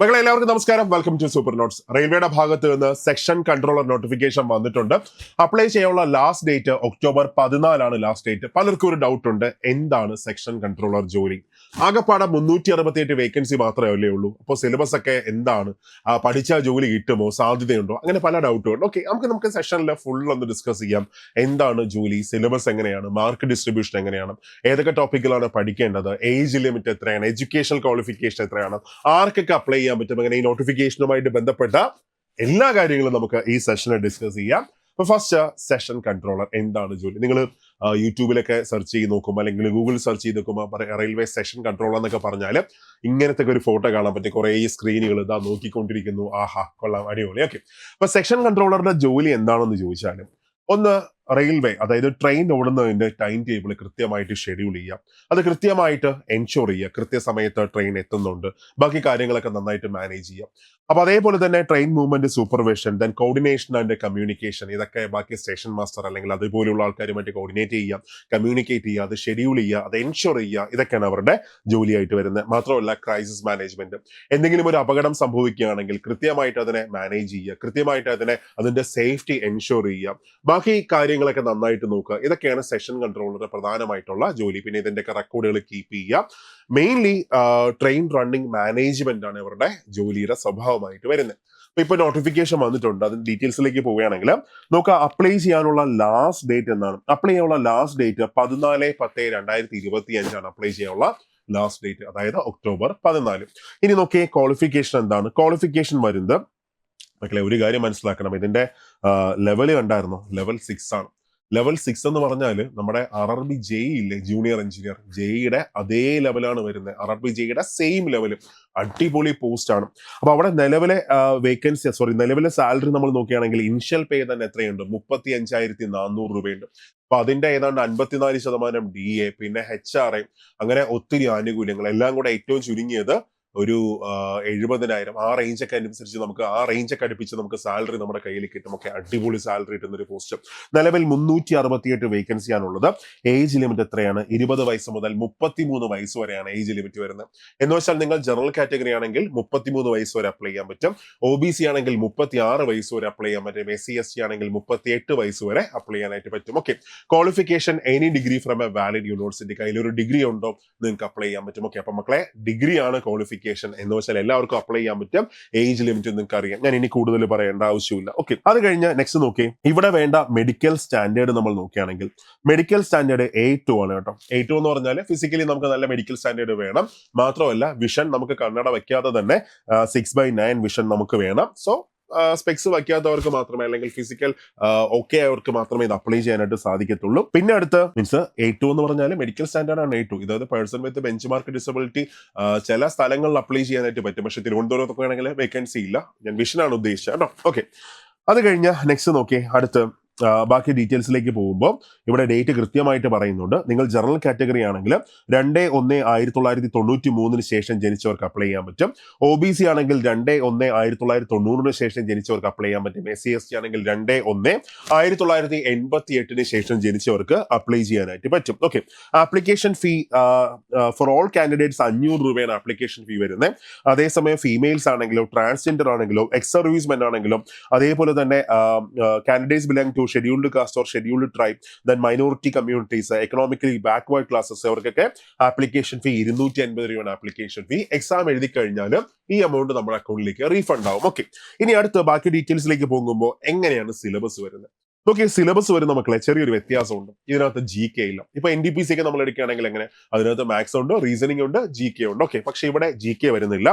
മകളെ എല്ലാവർക്കും നമസ്കാരം. വെൽക്കം ടു സൂപ്പർ നോട്ട്സ് റെയിൽവേയുടെ ഭാഗത്ത് നിന്ന് സെക്ഷൻ കൺട്രോളർ നോട്ടിഫിക്കേഷൻ വന്നിട്ടുണ്ട്. അപ്ലൈ ചെയ്യാനുള്ള ലാസ്റ്റ് ഡേറ്റ് ഒക്ടോബർ പതിനാലാണ് ലാസ്റ്റ് ഡേറ്റ് പലർക്കും ഒരു ഡൗട്ട് ഉണ്ട്. എന്താണ് സെക്ഷൻ കൺട്രോളർ ജോലി? ആകെപ്പാടെ മുന്നൂറ്റി അറുപത്തി എട്ട് വേക്കൻസി മാത്രമേ അല്ലേ ഉള്ളൂ. അപ്പോൾ സിലബസ് ഒക്കെ എന്താണ്? പഠിച്ചാൽ ജോലി കിട്ടുമോ? സാധ്യതയുണ്ടോ? അങ്ങനെ പല ഡൗട്ടുകൾ ഓക്കെ നമുക്ക് നമുക്ക് സെഷനിൽ ഫുൾ ഒന്ന് ഡിസ്കസ് ചെയ്യാം. എന്താണ് ജോലി? സിലബസ് എങ്ങനെയാണ്? മാർക്ക് ഡിസ്ട്രിബ്യൂഷൻ എങ്ങനെയാണ്? ഏതൊക്കെ ടോപ്പിക്കിലാണ് പഠിക്കേണ്ടത്? ഏജ് ലിമിറ്റ് എത്രയാണ്? എഡ്യൂക്കേഷൻ ക്വാളിഫിക്കേഷൻ എത്രയാണ്? ആർക്കൊക്കെ അപ്ലൈ ചെയ്യാൻ പറ്റും? അങ്ങനെ ഈ നോട്ടിഫിക്കേഷനുമായിട്ട് ബന്ധപ്പെട്ട എല്ലാ കാര്യങ്ങളും നമുക്ക് ഈ സെഷനിൽ ഡിസ്കസ് ചെയ്യാം. അപ്പൊ ഫസ്റ്റ് സെഷൻ കൺട്രോളർ എന്താണ് ജോലി? നിങ്ങൾ യൂട്യൂബിലൊക്കെ സെർച്ച് ചെയ്ത് നോക്കുമ്പോൾ അല്ലെങ്കിൽ ഗൂഗിൾ സെർച്ച് ചെയ്ത് നോക്കുമ്പോൾ റെയിൽവേ സെഷൻ കൺട്രോൾ എന്നൊക്കെ പറഞ്ഞാൽ ഇങ്ങനത്തെ ഒരു ഫോട്ടോ കാണാൻ പറ്റും. കുറേ സ്ക്രീനുകൾ ഇതാ നോക്കിക്കൊണ്ടിരിക്കുന്നു. ആഹാ കൊള്ളാം അടിപൊളി. ഓക്കെ അപ്പൊ സെക്ഷൻ കൺട്രോളറുടെ ജോലി എന്താണെന്ന് ചോദിച്ചാലും ഒന്ന് റെയിൽവേ അതായത് ട്രെയിൻ ഓടുന്നതിന്റെ ടൈം ടേബിൾ കൃത്യമായിട്ട് ഷെഡ്യൂൾ ചെയ്യുക അത് കൃത്യമായിട്ട് എൻഷുർ ചെയ്യുക. കൃത്യസമയത്ത് ട്രെയിൻ എത്തുന്നുണ്ട്. ബാക്കി കാര്യങ്ങളൊക്കെ നന്നായിട്ട് മാനേജ് ചെയ്യുക അപ്പോൾ അതേപോലെ തന്നെ train movement supervision then coordination and communication ഇതൊക്കെ ബാക്കി സ്റ്റേഷൻ മാസ്റ്റർ അല്ലെങ്കിൽ അതുപോലുള്ള ആൾക്കാരുമായിട്ട് കോർഡിനേറ്റ് ചെയ്യുക കമ്മ്യൂണിക്കേറ്റ് ചെയ്യുക അത് ഷെഡ്യൂൾ ചെയ്യുക അത് എൻഷുർ ചെയ്യുക. ഇതൊക്കെയാണ് അവരുടെ ജോലിയായിട്ട് വരുന്നത്. മാത്രമല്ല ക്രൈസിസ് മാനേജ്മെന്റ് എന്തെങ്കിലും ഒരു അപകടം സംഭവിക്കുകയാണെങ്കിൽ കൃത്യമായിട്ട് അതിനെ മാനേജ് ചെയ്യുക. കൃത്യമായിട്ട് അതിനെ അതിന്റെ സേഫ്റ്റി എൻഷുർ ചെയ്യുക. ബാക്കി കാര്യങ്ങളൊക്കെ നന്നായിട്ട് നോക്കുക. ഇതൊക്കെയാണ് സെഷൻ കൺട്രോളറുടെ പ്രധാനമായിട്ടുള്ള ജോലി. പിന്നെ ഇതിന്റെയൊക്കെ റെക്കോർഡുകൾ കീപ്പ് ചെയ്യുക. മെയിൻലി ട്രെയിൻ റണ്ണിങ് മാനേജ്മെന്റ് ആണ് ഇവരുടെ ജോലിയുടെ സ്വഭാവമായിട്ട് വരുന്നത്. അപ്പൊ ഇപ്പൊ നോട്ടിഫിക്കേഷൻ വന്നിട്ടുണ്ട്. അതിന്റെ ഡീറ്റെയിൽസിലേക്ക് പോവുകയാണെങ്കിൽ നമുക്ക് അപ്ലൈ ചെയ്യാനുള്ള ലാസ്റ്റ് ഡേറ്റ് എന്നാണ്. അപ്ലൈ ചെയ്യാനുള്ള ലാസ്റ്റ് ഡേറ്റ് പതിനാല് പത്ത് രണ്ടായിരത്തി ഇരുപത്തി അഞ്ചാണ് അപ്ലൈ ചെയ്യാനുള്ള ലാസ്റ്റ് ഡേറ്റ് അതായത് ഒക്ടോബർ പതിനാല്. ഇനി നോക്കിയേ ക്വാളിഫിക്കേഷൻ എന്താണ്? ക്വാളിഫിക്കേഷൻ വരുന്നത് മക്കളെ ഒരു കാര്യം മനസ്സിലാക്കണം. ഇതിന്റെ ലെവൽ കണ്ടായിരുന്നോ? ലെവൽ സിക്സ് ആണ്. ലെവൽ സിക്സ് എന്ന് പറഞ്ഞാൽ നമ്മുടെ ആർ ആർ ബി ജെ ഇല്ലേ? ജൂനിയർ എഞ്ചിനീയർ ജെയുടെ അതേ ലെവലാണ് വരുന്നത്. ആർ ആർ ബി ജെയുടെ സെയിം ലെവൽ അടിപൊളി പോസ്റ്റ് ആണ്. അപ്പൊ അവിടെ നിലവിലെ വേക്കൻസി സോറി നിലവിലെ സാലറി നമ്മൾ നോക്കുകയാണെങ്കിൽ ഇൻഷ്യൽ പേ തന്നെ എത്രയുണ്ട്? മുപ്പത്തി അഞ്ചായിരത്തി നാനൂറ് രൂപയുണ്ട്. അപ്പൊ അതിന്റെ ഏതാണ്ട് അൻപത്തിനാല് ശതമാനം ഡി എ പിന്നെ എച്ച് ആർ എ അങ്ങനെ ഒത്തിരി ആനുകൂല്യങ്ങൾ. എല്ലാം കൂടെ ഏറ്റവും ചുരുങ്ങിയത് ഒരു എഴുപതിനായിരം ആ റേഞ്ചൊക്കെ അനുസരിച്ച് നമുക്ക് ആ റേഞ്ചൊക്കെ അടുപ്പിച്ച് നമുക്ക് സാലറി നമ്മുടെ കയ്യിൽ കിട്ടും. ഒക്കെ അടിപൊളി സാലറി കിട്ടുന്ന ഒരു പോസ്റ്റ് നിലവിൽ മുന്നൂറ്റി അറുപത്തിയെട്ട് വേക്കൻസിയാണുള്ളത് ഏജ് ലിമിറ്റ് എത്രയാണ്? ഇരുപത് വയസ്സ് മുതൽ മുപ്പത്തിമൂന്ന് വയസ്സ് വരെയാണ് ഏജ് ലിമിറ്റ് വരുന്നത്. എന്ന് വെച്ചാൽ നിങ്ങൾ ജനറൽ കാറ്റഗറി ആണെങ്കിൽ മുപ്പത്തിമൂന്ന് വയസ്സ് വരെ അപ്ലൈ ചെയ്യാൻ പറ്റും. ഒ ബി സി ആണെങ്കിൽ മുപ്പത്തി ആറ് വയസ്സ് വരെ അപ്ലൈ ചെയ്യാൻ പറ്റും. എസ് സി എസ് ടി ആണെങ്കിൽ മുപ്പത്തി എട്ട് വയസ്സ് വരെ അപ്ലൈ ചെയ്യാനായിട്ട് പറ്റും. Okay qualification any degree from a valid university കയ്യിൽ ഒരു ഡിഗ്രി ഉണ്ടോ? നിങ്ങൾക്ക് അപ്ലൈ ചെയ്യാൻ പറ്റും. ഓക്കെ അപ്പൊ മക്കളെ ഡിഗ്രി ആണ് ക്വാളിഫിക്കേഷൻ എന്ന് വെച്ചാൽ എല്ലാവർക്കും അപ്ലൈ ചെയ്യാൻ പറ്റും. ഏജ് ലിമിറ്റ് നിങ്ങൾക്ക് അറിയാം. ഞാൻ ഇനി കൂടുതൽ പറയേണ്ട ആവശ്യമില്ല. ഓക്കെ അത് കഴിഞ്ഞ് നെക്സ്റ്റ് നോക്കി. ഇവിടെ വേണ്ട മെഡിക്കൽ സ്റ്റാൻഡേർഡ് നമ്മൾ നോക്കുകയാണെങ്കിൽ മെഡിക്കൽ സ്റ്റാൻഡേർഡ് എ ടു ആണ് കേട്ടോ. എ ടു എന്ന് പറഞ്ഞാൽ ഫിസിക്കലി നമുക്ക് നല്ല മെഡിക്കൽ സ്റ്റാൻഡേർഡ് വേണം. മാത്രമല്ല വിഷൻ നമുക്ക് കണ്ണട വയ്ക്കാതെ തന്നെ സിക്സ് ബൈ നയൻ വിഷൻ നമുക്ക് വേണം. സോ സ്പെക്സ് വയ്ക്കാത്തവർക്ക് മാത്രമേ അല്ലെങ്കിൽ ഫിസിക്കൽ ഓക്കെ അവർക്ക് മാത്രമേ ഇത് അപ്ലൈ ചെയ്യാനായിട്ട് സാധിക്കത്തുള്ളൂ. പിന്നെ അടുത്ത് മീൻസ് എ ടു എന്ന് പറഞ്ഞാൽ മെഡിക്കൽ സ്റ്റാൻഡേർഡ് ആണ് എ ടു ഇതായത് person with benchmark disability ചില സ്ഥലങ്ങളിൽ അപ്ലൈ ചെയ്യാനായിട്ട് പറ്റും. പക്ഷെ തിരുവനന്തപുരത്തൊക്കെ ആണെങ്കിൽ വേക്കൻസി ഇല്ല. ഞാൻ വിഷനാണ് ഉദ്ദേശിച്ചത് കേട്ടോ. ഓക്കെ അത് കഴിഞ്ഞ് നെക്സ്റ്റ് നോക്കി അടുത്ത് ബാക്കി ഡീറ്റെയിൽസിലേക്ക് പോകുമ്പോൾ ഇവിടെ ഡേറ്റ് കൃത്യമായിട്ട് പറയുന്നുണ്ട്. നിങ്ങൾ ജനറൽ കാറ്റഗറി ആണെങ്കിൽ രണ്ട് ഒന്ന് ആയിരത്തി തൊള്ളായിരത്തി തൊണ്ണൂറ്റി മൂന്നിന് ശേഷം ജനിച്ചവർക്ക് അപ്ലൈ ചെയ്യാൻ പറ്റും. ഒ ബി സി ആണെങ്കിൽ രണ്ട് ഒന്ന് ആയിരത്തി തൊള്ളായിരത്തി തൊണ്ണൂറിന് ശേഷം ജനിച്ചവർക്ക് അപ്ലൈ ചെയ്യാൻ പറ്റും. എസ് സി എസ് ടി ആണെങ്കിൽ രണ്ട് ഒന്ന് ആയിരത്തി തൊള്ളായിരത്തി എൺപത്തി എട്ടിന് ശേഷം ജനിച്ചവർക്ക് അപ്ലൈ ചെയ്യാനായിട്ട് പറ്റും. Okay application fee for all candidates അഞ്ഞൂറ് രൂപയാണ് ആപ്ലിക്കേഷൻ ഫീ വരുന്നത്. അതേസമയം ഫീമെയിൽസ് ആണെങ്കിലും ട്രാൻസ്ജെൻഡർ ആണെങ്കിലും എക്സ് സർവീസ്മെൻ ആണെങ്കിലും അതേപോലെ തന്നെ candidates belong to scheduled caste or scheduled tribe then minority communities economically backward classes അവർക്കൊക്കെ ആപ്ലിക്കേഷൻ ഫീ ഇരുന്നൂറ്റി അൻപത് രൂപയാണ് ആപ്ലിക്കേഷൻ ഫീ എക്സാം എഴുതി കഴിഞ്ഞാൽ ഈ എമൗണ്ട് നമ്മുടെ അക്കൗണ്ടിലേക്ക് റീഫണ്ട് ആവും. ഓക്കെ ഇനി അടുത്ത ബാക്കി ഡീറ്റെയിൽസിലേക്ക് പോകുമ്പോൾ എങ്ങനെയാണ് സിലബസ് വരുന്നത്? ഓക്കെ സിലബസ് വരുന്ന മക്കളെ ചെറിയൊരു വ്യത്യാസമുണ്ട്. ഇതിനകത്ത് ജി കെ ഇല്ല. ഇപ്പൊ എൻ ഡി പി സി ഒക്കെ നമ്മൾ എടുക്കുകയാണെങ്കിൽ എങ്ങനെ? അതിനകത്ത് മാത്സ് ഉണ്ട് റീസണിംഗ് ഉണ്ട് ജി കെ ഉണ്ട്. ഓക്കെ പക്ഷെ ഇവിടെ ജി കെ വരുന്നില്ല.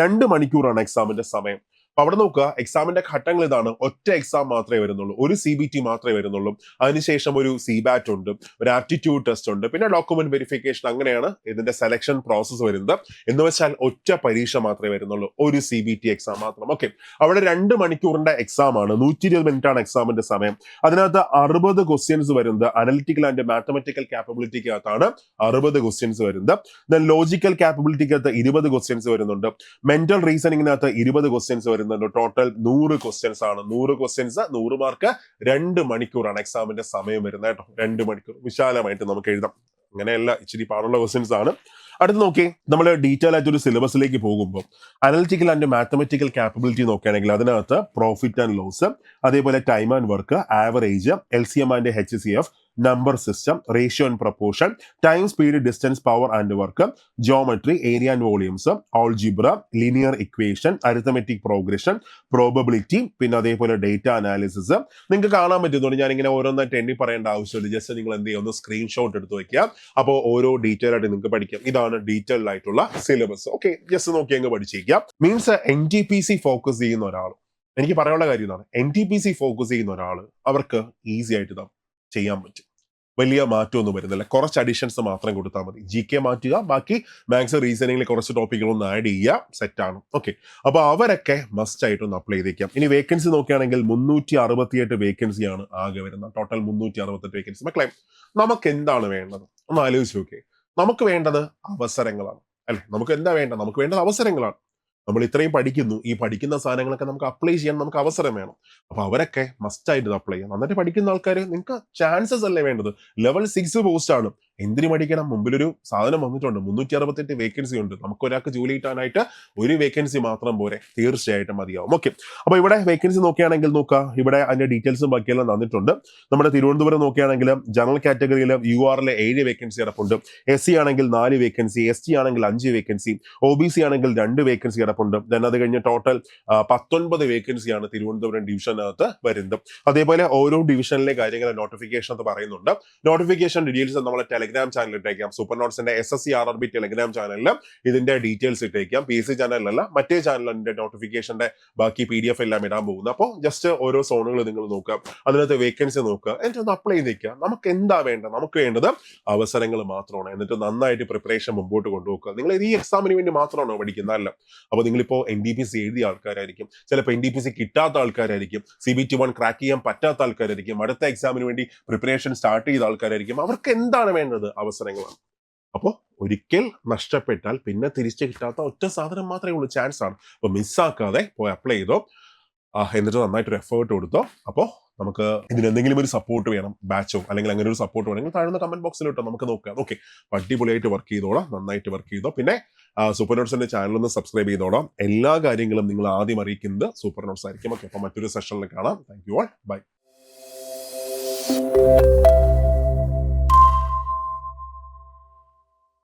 രണ്ട് മണിക്കൂറാണ് എക്സാമിന്റെ സമയം. അപ്പൊ അവിടെ നോക്കുക എക്സാമിന്റെ ഘട്ടങ്ങൾ ഇതാണ്. ഒറ്റ എക്സാം മാത്രമേ വരുന്നുള്ളൂ. ഒരു സി ബി ടി മാത്രമേ വരുന്നുള്ളൂ. അതിനുശേഷം ഒരു സി ബാറ്റ് ഉണ്ട് ഒരു ആപ്റ്റിറ്റ്യൂഡ് ടെസ്റ്റ് ഉണ്ട് പിന്നെ ഡോക്യുമെന്റ് വെരിഫിക്കേഷൻ അങ്ങനെയാണ് ഇതിന്റെ സെലക്ഷൻ പ്രോസസ്സ് വരുന്നത്. എന്ന് വെച്ചാൽ ഒറ്റ പരീക്ഷ മാത്രമേ വരുന്നുള്ളൂ. ഒരു സി ബി ടി എക്സാം മാത്രം. ഓക്കെ അവിടെ രണ്ട് മണിക്കൂറിന്റെ എക്സാം ആണ്. നൂറ്റി ഇരുപത് മിനിറ്റ് ആണ് എക്സാമിന്റെ സമയം. അതിനകത്ത് അറുപത് ക്വസ്റ്റ്യൻസ് വരുന്നത്. അനലിറ്റിക്കൽ ആൻഡ് മാത്തമെറ്റിക്കൽ കാപ്പബിലിറ്റിക്കകത്താണ് അറുപത് ക്വസ്റ്റ്യൻസ് വരുന്നത്. ദെൻ ലോജിക്കൽ കാപ്പബിലിറ്റിക്കകത്ത് ഇരുപത് ക്വസ്റ്റ്യൻസ് വരുന്നുണ്ട്. മെന്റൽ റീസണിങ്ങിനകത്ത് ഇരുപത് ക്വസ്റ്റ്യൻസ് വരുന്നുണ്ട്. ടോട്ടൽ നൂറ് ക്വസ്റ്റ്യൻസ് ആണ്. നൂറ് ക്വസ്റ്റ്യൻസ് നൂറ് മാർക്ക് രണ്ട് മണിക്കൂറാണ് എക്സാമിന്റെ സമയം വരുന്നത് കേട്ടോ. രണ്ട് മണിക്കൂർ. വിശാലമായിട്ട് നമുക്ക് എഴുതാം. അങ്ങനെയല്ല ഇച്ചിരി പാടുള്ള ക്വസ്റ്റ്യൻസ് ആണ്. അടുത്ത് നോക്കി നമ്മൾ ഡീറ്റെയിൽ ആയിട്ട് ഒരു സിലബസിലേക്ക് പോകുമ്പോൾ അനലിറ്റിക്കൽ ആൻഡ് മാത്തമെറ്റിക്കൽ കാപ്പബിലിറ്റി നോക്കുകയാണെങ്കിൽ അതിനകത്ത് പ്രോഫിറ്റ് ആൻഡ് ലോസ് അതേപോലെ time and work average L C M and H C F number system ratio and proportion time speed distance power and work geometry area and volumes algebra linear equation arithmetic progression probability പിന്നെ അതേപോലെ data analysis നിങ്ങൾക്ക് കാണാൻ പറ്റുന്നുണ്ട് ഞാൻ ഇങ്ങനെ ഓരോന്നായിട്ട് എണ്ണി പറയേണ്ട ആവശ്യമില്ല. ജസ്റ്റ് നിങ്ങൾ എന്ത് ചെയ്യുക ഒന്ന് സ്ക്രീൻഷോട്ട് എടുത്ത് വയ്ക്കുക അപ്പോൾ ഓരോ ഡീറ്റെയിൽ ആയിട്ട് നിങ്ങൾക്ക് പഠിക്കാം. ഇതാണ് ഡീറ്റെയിൽ ആയിട്ടുള്ള സിലബസ് ഓക്കെ ജസ്റ്റ് നോക്കി അങ്ങ് പഠിച്ചിരിക്കാം. Means N T P C focus ചെയ്യുന്ന ഒരാൾ എനിക്ക് പറയാനുള്ള കാര്യം ഇതാണ്. N T P C focus ചെയ്യുന്ന ഒരാൾ അവർക്ക് ഈസി ആയിട്ട് ഇതാ ചെയ്യാൻ പറ്റും. വലിയ മാറ്റമൊന്നും വരുന്നില്ല. കുറച്ച് അഡീഷൻസ് മാത്രം കൊടുത്താൽ മതി. ജി കെ മാറ്റുക. ബാക്കി മാത്സ് റീസണിങ്ങിൽ കുറച്ച് ടോപ്പിക്കുകളൊന്ന് ആഡ് ചെയ്യുക. സെറ്റാണ് ഓക്കെ അപ്പോൾ അവരൊക്കെ മസ്റ്റ് ആയിട്ടൊന്ന് അപ്ലൈ ചെയ്തേക്കാം. ഇനി വേക്കൻസി നോക്കുകയാണെങ്കിൽ മുന്നൂറ്റി അറുപത്തിയെട്ട് വേക്കൻസിയാണ് ആകെ വരുന്നത്. ടോട്ടൽ മുന്നൂറ്റി അറുപത്തെട്ട് വേക്കൻസി മക്കളെ നമുക്ക് എന്താണ് വേണ്ടത്? ഒന്ന് ആലോചിച്ച് നോക്കേ നമുക്ക് വേണ്ടത് അവസരങ്ങളാണ്. അല്ലെ? നമുക്ക് എന്താ വേണ്ടത്? നമുക്ക് വേണ്ടത് അവസരങ്ങളാണ്. നമ്മൾ ഇത്രയും പഠിക്കുന്നു. ഈ പഠിക്കുന്ന സാധനങ്ങളൊക്കെ നമുക്ക് അപ്ലൈ ചെയ്യാൻ നമുക്ക് അവസരം വേണം. അപ്പൊ അവരൊക്കെ മസ്റ്റ് ആയിട്ട് അപ്ലൈ ചെയ്യണം. എന്നിട്ട് പഠിക്കുന്ന ആൾക്കാർ നിങ്ങൾക്ക് ചാൻസസ് അല്ലേ വേണ്ടത്? ലെവൽ സിക്സ് പോസ്റ്റ് ആണ്. എന്തിനു പഠിക്കണം മുമ്പിലൊരു സാധനം വന്നിട്ടുണ്ട്. മുന്നൂറ്റി അറുപത്തെട്ട് വേക്കൻസി ഉണ്ട്. നമുക്ക് ഒരാൾക്ക് ജോലി കിട്ടാനായിട്ട് ഒരു വേക്കൻസി മാത്രം പോരെ. തീർച്ചയായിട്ടും മതിയാവും. ഓക്കെ അപ്പോൾ ഇവിടെ വേക്കൻസി നോക്കുകയാണെങ്കിൽ നോക്കുക ഇവിടെ അതിന്റെ ഡീറ്റെയിൽസും ബാക്കിയെല്ലാം തന്നിട്ടുണ്ട്. നമ്മുടെ തിരുവനന്തപുരം നോക്കുകയാണെങ്കിൽ ജനറൽ കാറ്റഗറിയിൽ യു ആറിലെ ഏഴ് വേക്കൻസി കിടപ്പുണ്ട്. എസ് സി ആണെങ്കിൽ നാല് വേക്കൻസി എസ് ടി ആണെങ്കിൽ അഞ്ച് വേക്കൻസി ഒ ബി സി ആണെങ്കിൽ രണ്ട് വേക്കൻസി കിടപ്പുണ്ട്. ദെൻ അത് കഴിഞ്ഞ് ടോട്ടൽ പത്തൊൻപത് വേക്കൻസിയാണ് തിരുവനന്തപുരം ഡിവിഷനകത്ത് വരുന്നത്. അതേപോലെ ഓരോ ഡിവിഷനിലെ കാര്യങ്ങൾ നോട്ടിഫിക്കേഷൻ പറയുന്നുണ്ട്. നോട്ടിഫിക്കേഷൻ ഡീറ്റെയിൽസ് നമ്മളെ ചാനലിൽ ഇട്ടേക്കാം. Super നോട്ട്സിന്റെ S S C R R B Telegram ചാനലിൽ ഇതിന്റെ ഡീറ്റെയിൽസ് ഇട്ടേക്കാം. പി സി ചാനലിലല്ല മറ്റേ ചാനലിന്റെ നോട്ടിഫിക്കേഷന്റെ ബാക്കി പി ഡി എഫ് എല്ലാം ഇടാൻ പോകുന്നത് അപ്പോൾ ജസ്റ്റ് ഓരോ സോണുകൾ നിങ്ങൾ നോക്കുക. അതിനകത്ത് വേക്കൻസി നോക്കുക. എന്നിട്ട് ഒന്ന് അപ്ലൈ നിൽക്കുക. നമുക്ക് എന്താ വേണ്ടത്? നമുക്ക് വേണ്ടത് അവസരങ്ങൾ മാത്രമാണ്. എന്നിട്ട് നന്നായിട്ട് പ്രിപ്പറേഷൻ മുമ്പോട്ട് കൊണ്ടുപോകുക നിങ്ങൾ ഈ എക്സാമിന് വേണ്ടി മാത്രമാണോ പഠിക്കുന്നത്? അല്ല. അപ്പോൾ നിങ്ങളിപ്പോൾ എൻ ഡി പി സി എഴുതിയ ആൾക്കാരായിരിക്കും. ചിലപ്പോൾ എൻ ഡി പി സി കിട്ടാത്ത ആൾക്കാരായിരിക്കും. C B T one crack ചെയ്യാൻ പറ്റാത്ത ആൾക്കാരായിരിക്കും. അടുത്ത എക്സാമിന് വേണ്ടി പ്രിപ്പറേഷൻ സ്റ്റാർട്ട് ചെയ്ത ആൾക്കാരായിരിക്കും. അവർക്ക് എന്താണ് വേണ്ടത്? അവസരങ്ങളാണ്. അപ്പോൾ ഒരിക്കൽ നഷ്ടപ്പെട്ടാൽ പിന്നെ തിരിച്ചു കിട്ടാത്ത ഒറ്റ സാധനം മാത്രമേ ഉള്ളൂ ചാൻസ് ആണ്. അപ്പോൾ മിസ്സാക്കാതെ പോയി അപ്ലൈ ചെയ്തോ എന്നിട്ട് നന്നായിട്ടൊരു എഫേർട്ട് കൊടുത്തോ അപ്പോൾ നമുക്ക് ഇതിന് എന്തെങ്കിലും ഒരു സപ്പോർട്ട് വേണം ബാച്ചോ അല്ലെങ്കിൽ അങ്ങനെ ഒരു സപ്പോർട്ട് വേണമെങ്കിൽ താഴ്ന്ന കമന്റ് ബോക്സിൽ ഇട്ടോ നമുക്ക് നോക്കാം. ഓക്കെ അടിപൊളിയായിട്ട് വർക്ക് ചെയ്തോളാം നന്നായിട്ട് വർക്ക് ചെയ്തോ. പിന്നെ സൂപ്പർ നോട്ട്സിന്റെ ചാനൽ ഒന്ന് സബ്സ്ക്രൈബ് ചെയ്തോളാം. എല്ലാ കാര്യങ്ങളും നിങ്ങൾ ആദ്യം അറിയിക്കുന്നത് സൂപ്പർ നോട്ട്സ് ആയിരിക്കും. ഓക്കെ അപ്പോൾ മറ്റൊരു സെഷനിൽ കാണാം. Thank you all by